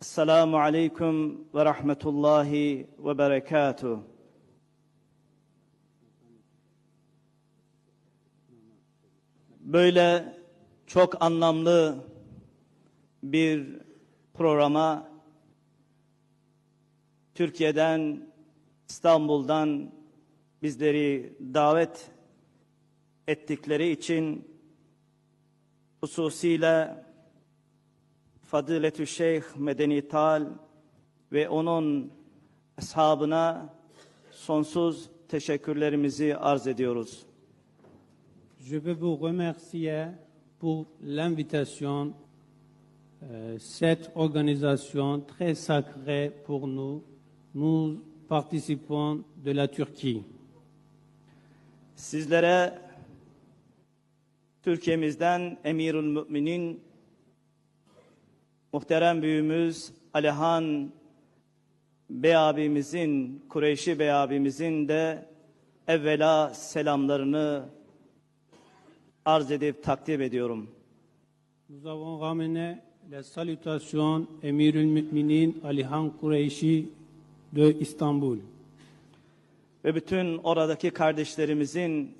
Esselamu Aleyküm ve Rahmetullahi ve Berekatuhu. Böyle çok anlamlı bir programa Türkiye'den, İstanbul'dan bizleri davet ettikleri için hususiyle Fadiletü Şeyh Medeni Tal ve onun ashabına sonsuz teşekkürlerimizi arz ediyoruz. Je veux vous remercier pour l'invitation. Euh, cette organisation très sacrée pour nous, nous participants de la Turquie. Sizlere Türkiye'mizden Emirül Müminin muhterem büyüğümüz Alihan Bey abimizin, Kureyşi Bey abimizin de evvela selamlarını arz edip takdim ediyorum. Nous avons ramené les salutations Emirul Müminin Alihan Kureyşi de İstanbul. Ve bütün oradaki kardeşlerimizin